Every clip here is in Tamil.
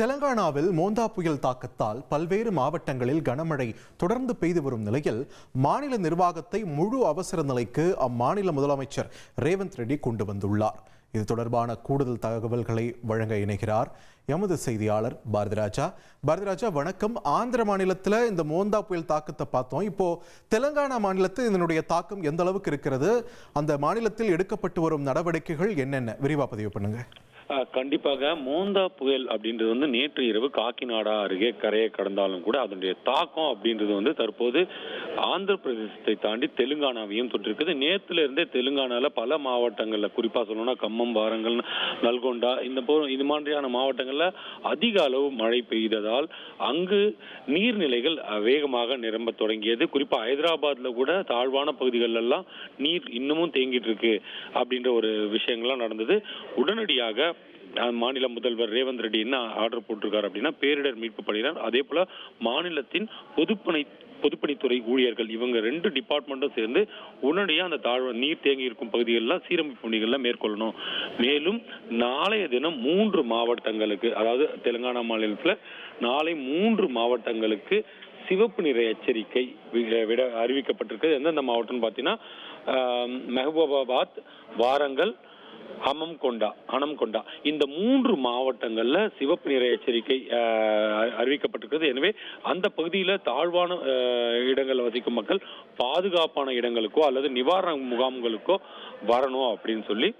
தெலங்கானாவில் மோந்தா புயல் தாக்கத்தால் பல்வேறு மாவட்டங்களில் கனமழை தொடர்ந்து பெய்து வரும் நிலையில் மாநில நிர்வாகத்தை முழு அவசர நிலைக்கு அம்மாநில முதலமைச்சர் ரேவந்த் ரெட்டி கொண்டு வந்துள்ளார். இது தொடர்பான கூடுதல் தகவல்களை வழங்க இணைகிறார் எமது செய்தியாளர் பாரதிராஜா. பாரதிராஜா வணக்கம். ஆந்திர மாநிலத்தில் இந்த மோந்தா புயல் தாக்கத்தை பார்த்தோம். இப்போ தெலங்கானா மாநிலத்தில் இதனுடைய தாக்கம் எந்த அளவுக்கு இருக்கிறது? அந்த மாநிலத்தில் எடுக்கப்பட்டு வரும் நடவடிக்கைகள் என்னென்ன? விரிவாக பதிவு பண்ணுங்கள் கண்டிப்பாக மோந்தா புயல் அப்படின்றது வந்து நேற்று இரவு காக்கிநாடா அருகே கரையை கடந்தாலும் கூட அதனுடைய தாக்கம் அப்படின்றது வந்து தற்போது ஆந்திர பிரதேசத்தை தாண்டி தெலுங்கானாவையும் தொற்றிருக்குது. நேற்றுல இருந்தே தெலுங்கானால பல மாவட்டங்கள்ல குறிப்பா சொல்லணும்னா கம்மம் வாரங்கள் நல்கொண்டா இந்த போ இது மாதிரியான மாவட்டங்கள்ல அதிக அளவு மழை பெய்ததால் அங்கு நீர்நிலைகள் வேகமாக நிரம்ப தொடங்கியது. குறிப்பா ஹைதராபாத்ல கூட தாழ்வான பகுதிகளெல்லாம் நீர் இன்னமும் தேங்கிட்டு இருக்கு அப்படின்ற ஒரு விஷயங்கள்லாம் நடந்தது. உடனடியாக மாநில முதல்வர் ரேவந்த் ரெட்டி என்ன ஆர்டர் போட்டிருக்காரு அப்படின்னா பேரிடர் மீட்பு படையினர் அதே போல மாநிலத்தின் பொதுப்பணி பொதுப்பணித்துறை ஊழியர்கள் இவங்க ரெண்டு டிபார்ட்மெண்ட்டும் சேர்ந்து உடனடியாக அந்த தாழ்வு நீர் தேங்கி இருக்கும் பகுதிகளெலாம் சீரமைப்பு பணிகள்லாம் மேற்கொள்ளணும். மேலும் நாளைய தினம் மூன்று மாவட்டங்களுக்கு அதாவது தெலுங்கானா மாநிலத்தில் நாளை மூன்று மாவட்டங்களுக்கு சிவப்பு நிற எச்சரிக்கை வி- விட அறிவிக்கப்பட்டிருக்கு எந்தெந்த மாவட்டம்னு பார்த்தீங்கன்னா மெஹபூபாபாத் வாரங்கல் ஹமம் கொண்டா அனம் கொண்டா. இந்த மூன்று மாவட்டங்கள்ல சிவப்பு நிற எச்சரிக்கை ஆஹ், அறிவிக்கப்பட்டிருக்கிறது. எனவே அந்த பகுதியில தாழ்வான இடங்களில் வசிக்கும் மக்கள் பாதுகாப்பான இடங்களுக்கோ அல்லது நிவாரண முகாம்களுக்கோ வரணும் அப்படின்னு சொல்லி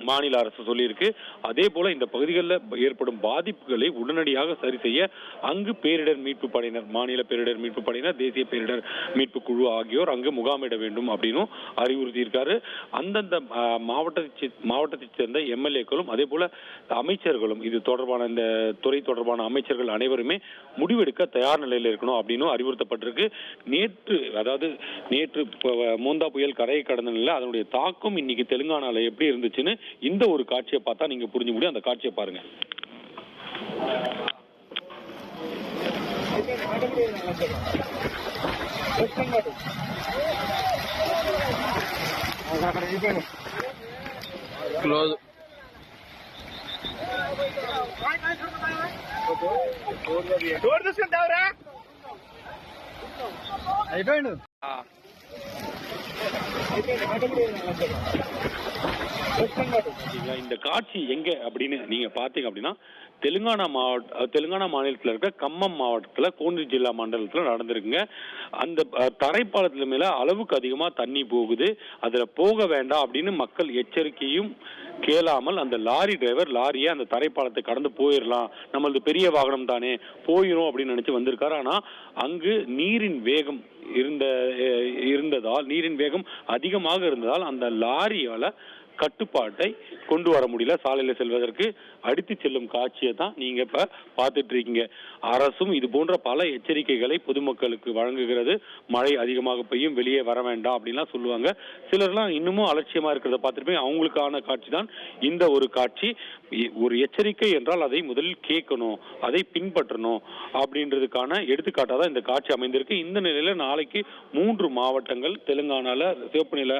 மாநில அரசு சொல்லியிருக்கு. அதே போல இந்த பகுதிகளில் ஏற்படும் பாதிப்புகளை உடனடியாக சரி செய்ய அங்கு பேரிடர் மீட்பு படையினர் மாநில பேரிடர் மீட்பு படையினர் தேசிய பேரிடர் மீட்பு குழு ஆகியோர் அங்கு முகாமிட வேண்டும் அப்படின்னும் அறிவுறுத்தியிருக்காரு. அந்தந்த மாவட்டத்தை சே- மாவட்டத்தைச் சேர்ந்த எம்எல்ஏக்களும் அதே போல அமைச்சர்களும் இது தொடர்பான இந்த துறை தொடர்பான அமைச்சர்கள் அனைவருமே முடிவெடுக்க தயார் நிலையில் இருக்கணும் அப்படின்னு அறிவுறுத்தப்பட்டிருக்கு. நேற்று அதாவது நேற்று மூந்தா மோந்தா புயல் கரையை கடந்த நிலையில் அதனுடைய தாக்கம் இன்னைக்கு தெலுங்கானாவில் எப்படி இருந்துச்சுன்னு இந்த ஒரு காட்சியை பார்த்தா நீங்க புரிஞ்சு முடியும் அந்த காட்சியை பாருங்க క్లోజ్ డోర్ తీసుకుంటావురా అయిపోయిండు சரிங்களா? இந்த காட்சி எங்க அப்படின்னு நீங்க பாத்தீங்க அப்படின்னா தெலுங்கானா மாவட்ட தெலுங்கானா மாநிலத்தில் இருக்க கம்மம் மாவட்டத்தில் கோண்டி ஜில்லா மண்டலத்தில் நடந்திருக்குங்க. அந்த தரைப்பாலத்தில் மேல அளவுக்கு அதிகமாக தண்ணி போகுது. அதில் போக வேண்டாம் அப்படின்னு மக்கள் எச்சரிக்கையும் கேளாமல் அந்த லாரி டிரைவர் லாரியை அந்த தரைப்பாலத்தை கடந்து போயிடலாம் நம்மளது பெரிய வாகனம் தானே போயிடும் அப்படின்னு நினச்சி வந்திருக்காரு. ஆனால் அங்கு நீரின் வேகம் இருந்த இருந்ததால் நீரின் வேகம் அதிகமாக இருந்ததால் அந்த லாரியால் கட்டுப்பாட்டை கொண்டு வர முடியல. சாலையில் செல்வதற்கு அடித்து செல்லும் காட்சியை தான் நீங்கள் இப்போ பார்த்துட்டு இருக்கீங்க அரசும் இது போன்ற பல எச்சரிக்கைகளை பொதுமக்களுக்கு வழங்குகிறது. மழை அதிகமாக பெய்யும் வெளியே வர வேண்டாம் அப்படின்லாம் சொல்லுவாங்க. சிலர்லாம் இன்னமும் அலட்சியமாக இருக்கிறத பார்த்துருப்பேன் அவங்களுக்கான காட்சி தான் இந்த ஒரு காட்சி. ஒரு எச்சரிக்கை என்றால் அதை முதலில் கேட்கணும் அதை பின்பற்றணும் அப்படின்றதுக்கான எடுத்துக்காட்டாக தான் இந்த காட்சி அமைந்திருக்கு. இந்த நிலையில் நாளைக்கு மூன்று மாவட்டங்கள் தெலுங்கானாவில் சிவப்பு நில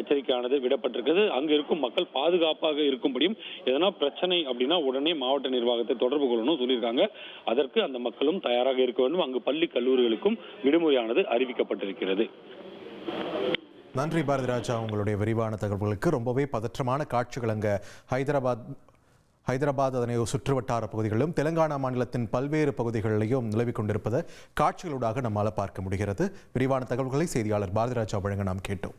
எச்சரிக்கையானது விடப்பட்டிருக்குது. அங்கு இருக்கும் மக்கள் பாதுகாப்பாக இருக்கும்படியும் எதனா பிரச்சனை அப்படின்னா உடனே மாவட்ட நிர்வாகத்தை தொடர்பு கொள்ளணும் சொல்லியிருக்காங்க. அதற்கு அந்த மக்களும் தயாராக இருக்க வேண்டும். அங்கு பள்ளி கல்லூரிகளுக்கும் விடுமுறையானது அறிவிக்கப்பட்டிருக்கிறது. நன்றி பாரதிராஜா. உங்களுடைய விரிவான தகவல்களுக்கு ரொம்பவே பதற்றமான காட்சிகள் அங்கே ஹைதராபாத் ஹைதராபாத் அதனை சுற்றுவட்டார பகுதிகளிலும் தெலங்கானா மாநிலத்தின் பல்வேறு பகுதிகளிலையும் நிலவிக் கொண்டிருப்பதை காட்சிகளூடாக நம்மால் பார்க்க முடிகிறது. விரிவான தகவல்களை செய்தியாளர் பாரதிராஜா வழங்க நாம் கேட்டோம்.